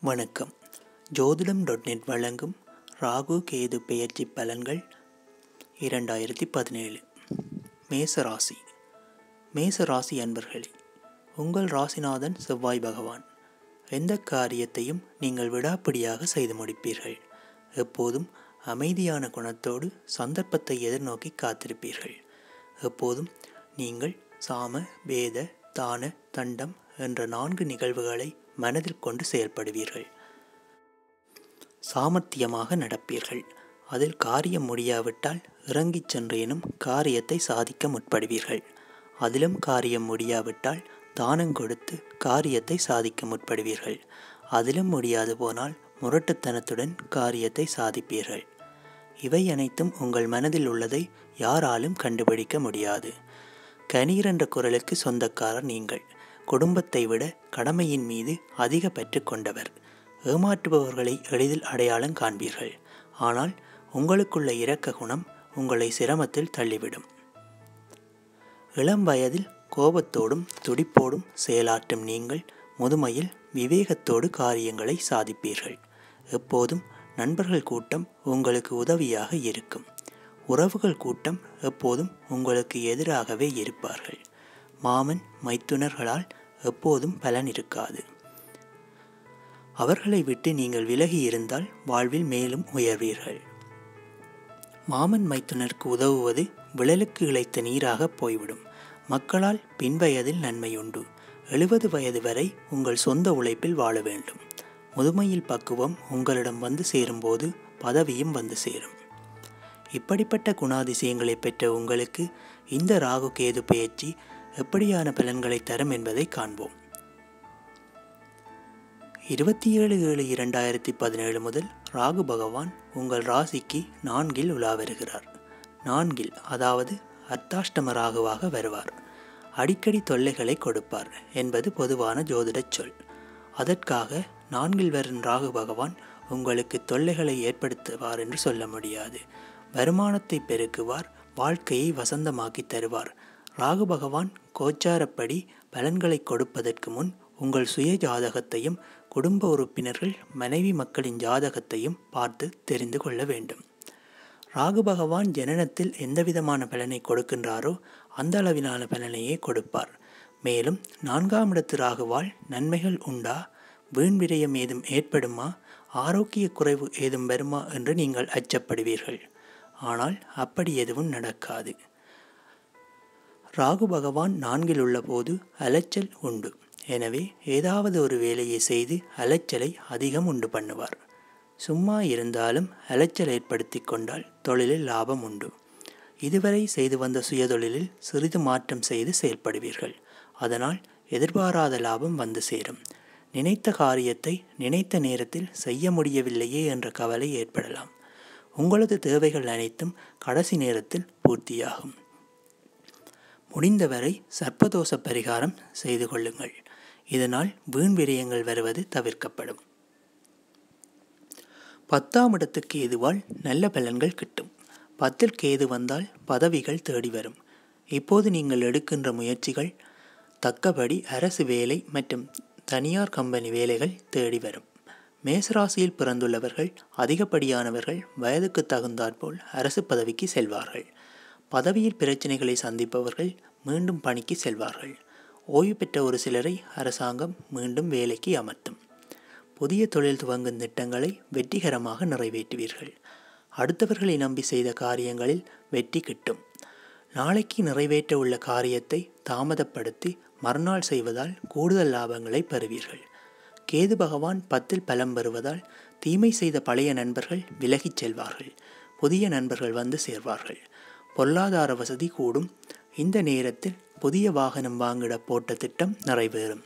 வணக்கம். ஜோதிடம் dot net வழங்கும் ராகு கேது பெயர்ச்சி பலன்கள் இரண்டாயிரத்தி பதினேழு. மேச ராசி. மேச ராசி அன்பர்களே உங்கள் ராசிநாதன் செவ்வாய் பகவான். எந்த காரியத்தையும் நீங்கள் விடாப்பிடியாக செய்து முடிப்பீர்கள். எப்போதும் அமைதியான குணத்தோடு சந்தர்ப்பத்தை எதிர்நோக்கி காத்திருப்பீர்கள். எப்போதும் நீங்கள் சாம வேத தான தண்டம் என்ற நான்கு நிகழ்வுகளை மனதில் கொண்டு செயல்படுவீர்கள். சாமர்த்தியமாக நடப்பீர்கள். அதில் காரியம் முடியாவிட்டால் இறங்கிச் சென்றேனும் காரியத்தை சாதிக்க முற்படுவீர்கள். அதிலும் காரியம் முடியாவிட்டால் தானம் கொடுத்து காரியத்தை சாதிக்க முற்படுவீர்கள். அதிலும் முடியாது போனால் முரட்டுத்தனத்துடன் காரியத்தை சாதிப்பீர்கள். இவை அனைத்தும் உங்கள் மனதில் உள்ளதை யாராலும் கண்டுபிடிக்க முடியாது. கணீர் என்ற குரலுக்கு சொந்தக்காரர் நீங்கள். குடும்பத்தை விட கடமையின் மீது அதிக பற்று கொண்டவர். ஏமாற்றுபவர்களை எளிதில் அடையாளம் காண்பீர்கள். ஆனால் உங்களுக்குள்ள இரக்க குணம் உங்களை சிரமத்தில் தள்ளிவிடும். இளம் வயதில் கோபத்தோடும் துடிப்போடும் செயலாற்றும் நீங்கள் முதுமையில் விவேகத்தோடு காரியங்களை சாதிப்பீர்கள். எப்போதும் நண்பர்கள் கூட்டம் உங்களுக்கு உதவியாக இருக்கும். உறவுகள் கூட்டம் எப்போதும் உங்களுக்கு எதிராகவே இருப்பார்கள். மாமன் மைத்துனர்களால் எப்போதும் பலன் இருக்காது. அவர்களை விட்டு நீங்கள் விலகி இருந்தால் வாழ்வில் மேலும் உயர்வீர்கள். மாமன் மைத்துனருக்கு உதவுவது விழலுக்கு இழைத்த நீராக போய்விடும். மக்களால் பின்வயதில் நன்மையுண்டு. எழுபது வயது வரை உங்கள் சொந்த உழைப்பில் வாழ வேண்டும். முதுமையில் பக்குவம் உங்களிடம் வந்து சேரும்போது பதவியும் வந்து சேரும். இப்படிப்பட்ட குணாதிசயங்களை பெற்ற உங்களுக்கு இந்த ராகு கேது பயிற்சி எப்படியான பலன்களை தரும் என்பதை காண்போம். இருபத்தி ஏழு ஏழு இரண்டாயிரத்தி பதினேழு முதல் ராகு பகவான் உங்கள் ராசிக்கு நான்கில் உலா வருகிறார். நான்கில் அதாவது அர்த்தாஷ்டம ராகுவாக வருவார். அடிக்கடி தொல்லைகளை கொடுப்பார் என்பது பொதுவான ஜோதிடச் சொல். அதற்காக நான்கில் வரும் ராகு பகவான் உங்களுக்கு தொல்லைகளை ஏற்படுத்துவார் என்று சொல்ல முடியாது. வருமானத்தை பெருக்குவார் வாழ்க்கையை வசந்தமாக்கி தருவார். ராகு பகவான் கோச்சாரப்படி பலன்களை கொடுப்பதற்கு முன் உங்கள் சுய ஜாதகத்தையும் குடும்ப உறுப்பினர்கள் மனைவி மக்களின் ஜாதகத்தையும் பார்த்து தெரிந்து கொள்ள வேண்டும். ராகு பகவான் ஜனனத்தில் எந்தவிதமான பலனை கொடுக்கின்றாரோ அந்த அளவிலான பலனையே கொடுப்பார். மேலும் நான்காம் இடத்து ராகுவால் நன்மைகள் உண்டா? வீண் விரயம் ஏதும் ஏற்படுமா? ஆரோக்கிய குறைவு ஏதும் வருமா என்று நீங்கள் அச்சப்படுவீர்கள். ஆனால் அப்படி எதுவும் நடக்காது. ராகு பகவான் நான்கில் உள்ள போது அலைச்சல் உண்டு. எனவே ஏதாவது ஒரு வேலையை செய்து அலைச்சலை அதிகம் உண்டு பண்ணுவார். சும்மா இருந்தாலும் அலைச்சல் ஏற்படுத்தி கொண்டால் தொழிலில் லாபம் உண்டு. இதுவரை செய்து வந்த சுயதொழிலில் சிறிது மாற்றம் செய்து செயல்படுவீர்கள். அதனால் எதிர்பாராத லாபம் வந்து சேரும். நினைத்த காரியத்தை நினைத்த நேரத்தில் செய்ய முடியவில்லையே என்ற கவலை ஏற்படலாம். உங்களது தேவைகள் அனைத்தும் கடைசி நேரத்தில் பூர்த்தியாகும். முடிந்தவரை சர்ப்பதோஷ பரிகாரம் செய்து கொள்ளுங்கள். இதனால் வீண் விரயங்கள் வருவது தவிர்க்கப்படும். பத்தாம் இடத்துக்கு எதுவால் நல்ல பலன்கள் கிட்டும். பத்தில் கேது வந்தால் பதவிகள் தேடி வரும். இப்போது நீங்கள் எடுக்கின்ற முயற்சிகள் தக்கபடி அரசு வேலை மற்றும் தனியார் கம்பெனி வேலைகள் தேடி வரும். மேசராசியில் பிறந்துள்ளவர்கள் அதிகப்படியானவர்கள் வயதுக்கு தகுந்தாற்போல் அரசு பதவிக்கு செல்வார்கள். பதவியில் பிரச்சனைகளை சந்திப்பவர்கள் மீண்டும் பணிக்கு செல்வார்கள். ஓய்வு பெற்ற ஒரு சிலரை அரசாங்கம் மீண்டும் வேலைக்கு அமர்த்தும். புதிய தொழில் துவங்கும் திட்டங்களை வெற்றிகரமாக நிறைவேற்றுவீர்கள். அடுத்தவர்களை நம்பி செய்த காரியங்களில் வெற்றி கிட்டும். நாளைக்கு நிறைவேற்ற உள்ள காரியத்தை தாமதப்படுத்தி மறுநாள் செய்வதால் கூடுதல் லாபங்களை பெறுவீர்கள். கேது பகவான் பத்தில் பலம் பெறுவதால் தீமை செய்த பழைய நண்பர்கள் விலகிச் செல்வார்கள். புதிய நண்பர்கள் வந்து சேர்வார்கள். பொருளாதார வசதி கூடும். இந்த நேரத்தில் புதிய வாகனம் வாங்கிட போட்ட திட்டம் நிறைவேறும்.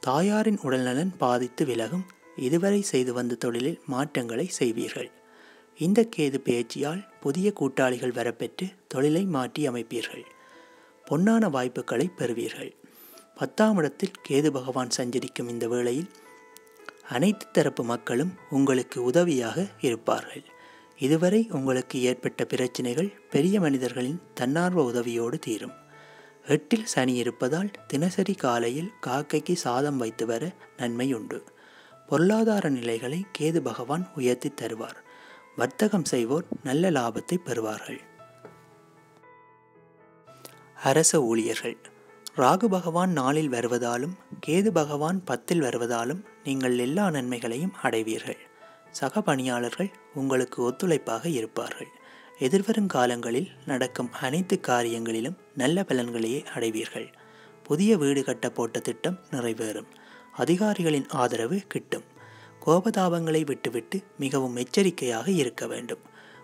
தாயாரின் உடல்நலன் பாதித்து விலகும். இதுவரை செய்து வந்த தொழிலில் மாற்றங்களை செய்வீர்கள். இந்த கேது பேச்சியால் புதிய கூட்டாளிகள் வரப்பெற்று தொழிலை மாற்றி அமைப்பீர்கள். பொன்னான வாய்ப்புகளை பெறுவீர்கள். பத்தாம் இடத்தில் கேது பகவான் சஞ்சரிக்கும் இந்த வேளையில் அனைத்து தரப்பு மக்களும் உங்களுக்கு உதவியாக இருப்பார்கள். இதுவரை உங்களுக்கு ஏற்பட்ட பிரச்சனைகள் பெரிய மனிதர்களின் தன்னார்வ உதவியோடு தீரும். எட்டில் சனி இருப்பதால் தினசரி காலையில் காக்கைக்கு சாதம் வைத்து வர நன்மை உண்டு பொருளாதார நிலைகளை கேது பகவான் உயர்த்தி தருவார். வர்த்தகம் செய்வோர் நல்ல லாபத்தை பெறுவார்கள். அரச ஊழியர்கள் ராகு பகவான் நாளில் வருவதாலும் கேது பகவான் பத்தில் வருவதாலும் நீங்கள் எல்லா நன்மைகளையும் அடைவீர்கள். சக பணியாளர்கள் உங்களுக்கு ஒத்துழைப்பாக இருப்பார்கள். எதிர்வரும் காலங்களில் நடக்கும் அனைத்து காரியங்களிலும் நல்ல பலன்களையே அடைவீர்கள். புதிய வீடு கட்ட போட்ட திட்டம் நிறைவேறும். அதிகாரிகளின் ஆதரவு கிட்டும். கோபதாபங்களை விட்டுவிட்டு மிகவும் எச்சரிக்கையாக இருக்க வேண்டும்.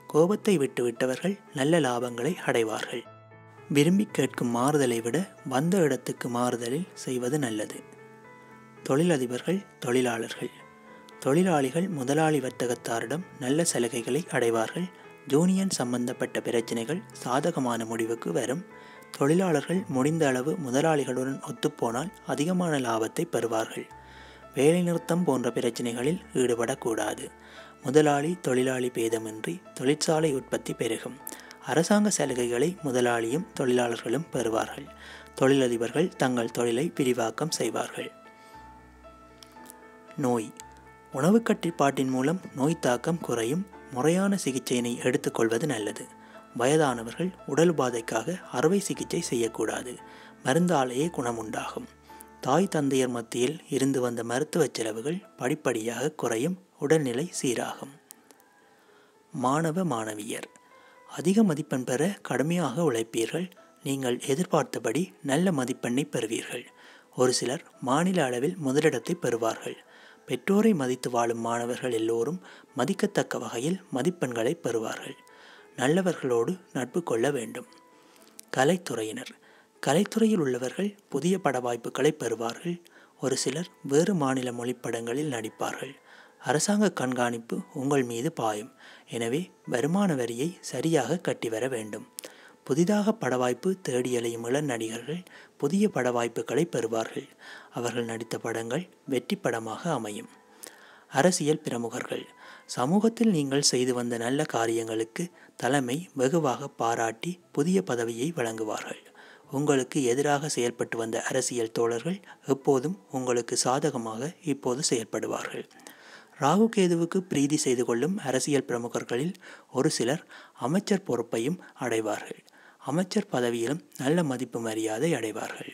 கோபத்தை விட்டுவிட்டவர்கள் நல்ல லாபங்களை அடைவார்கள். விரும்பி கேட்கும் மாறுதலை விட வந்த இடத்துக்கு மாறுதலில் செய்வது நல்லது. தொழிலதிபர்கள் தொழிலாளர்கள். தொழிலாளிகள் முதலாளி வர்த்தகத்தாரிடம் நல்ல சலுகைகளை அடைவார்கள். ஜூனியன் சம்பந்தப்பட்ட பிரச்சனைகள் சாதகமான முடிவுக்கு வரும். தொழிலாளர்கள் முடிந்த அளவு முதலாளிகளுடன் ஒத்துப்போனால் அதிகமான லாபத்தை பெறுவார்கள். வேலைநிறுத்தம் போன்ற பிரச்சனைகளில் ஈடுபடக்கூடாது. முதலாளி தொழிலாளி பேதமின்றி தொழிற்சாலை உற்பத்தி பெருகும். அரசாங்க சலுகைகளை முதலாளியும் தொழிலாளர்களும் பெறுவார்கள். தொழிலதிபர்கள் தங்கள் தொழிலை விரிவாக்கம் செய்வார்கள். நோய். உணவு கட்டுப்பாட்டின் மூலம் நோய் தாக்கம் குறையும். முறையான சிகிச்சையினை எடுத்துக்கொள்வது நல்லது. வயதானவர்கள் உடல் உபாதைக்காக அறுவை சிகிச்சை செய்யக்கூடாது. மருந்தாலேயே குணமுண்டாகும். தாய் தந்தையர் மத்தியில் இருந்து வந்த மருத்துவ செலவுகள் படிப்படியாக குறையும் உடல்நிலை சீராகும். மாணவ மாணவியர் அதிக மதிப்பெண் பெற கடுமையாக உழைப்பீர்கள். நீங்கள் எதிர்பார்த்தபடி நல்ல மதிப்பெண்ணை பெறுவீர்கள். ஒரு சிலர் மாநில அளவில் முதலிடத்தை பெறுவார்கள். பெற்றோரை மதித்து வாழும் மாணவர்கள் எல்லோரும் மதிக்கத்தக்க வகையில் மதிப்பெண்களை பெறுவார்கள். நல்லவர்களோடு நட்பு கொள்ள வேண்டும். கலைத்துறையினர் கலைத்துறையில் உள்ளவர்கள் புதிய பட வாய்ப்புகளை பெறுவார்கள். ஒரு சிலர் வேறு மாநில மொழிப்படங்களில் நடிப்பார்கள். அரசாங்க கண்காணிப்பு உங்கள் மீது பாயும். எனவே வருமான வரியை சரியாக கட்டி வர வேண்டும். புதிதாக பட வாய்ப்பு தேடி அலையும் இளம் நடிகர்கள் புதிய பட வாய்ப்புகளை பெறுவார்கள். அவர்கள் நடித்த படங்கள் வெற்றி படமாக அமையும். அரசியல் பிரமுகர்கள். சமூகத்தில் நீங்கள் செய்து வந்த நல்ல காரியங்களுக்கு தலைமை வெகுவாக பாராட்டி புதிய பதவியை வழங்குவார்கள். உங்களுக்கு எதிராக செயல்பட்டு வந்த அரசியல் தோழர்கள் எப்போதும் உங்களுக்கு சாதகமாக இப்போது செயல்படுவார்கள். ராகு கேதுவுக்கு பிரீதி செய்து கொள்ளும் அரசியல் பிரமுகர்களில் ஒரு சிலர் அமைச்சர் பொறுப்பையும் அடைவார்கள். அமைச்சர் பதவியிலும் நல்ல மதிப்பு மரியாதை அடைவார்கள்.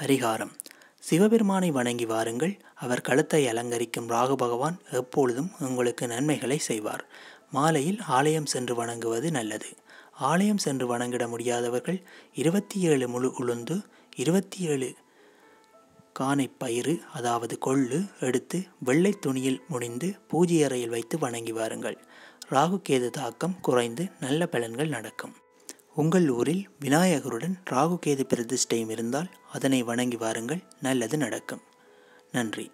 பரிகாரம். சிவபெருமானை வணங்கி வாருங்கள். அவர் கழுத்தை அலங்கரிக்கும் ராகு பகவான் எப்பொழுதும் உங்களுக்கு நன்மைகளை செய்வார். மாலையில் ஆலயம் சென்று வணங்குவது நல்லது. ஆலயம் சென்று வணங்கிட முடியாதவர்கள் இருபத்தி ஏழு முழு உளுந்து இருபத்தி ஏழு கானை பயிறு அதாவது கொள்ளு எடுத்து வெள்ளை துணியில் முடிந்து பூஜை அறையில் வைத்து வணங்கி வாருங்கள். ராகு கேது தாக்கம் குறைந்து நல்ல பலன்கள் நடக்கும். உங்கள் ஊரில் விநாயகருடன் ராகு கேது பிரதிஷ்டையும் இருந்தால் அதனை வணங்கி வாருங்கள். நல்லது நடக்கும். நன்றி.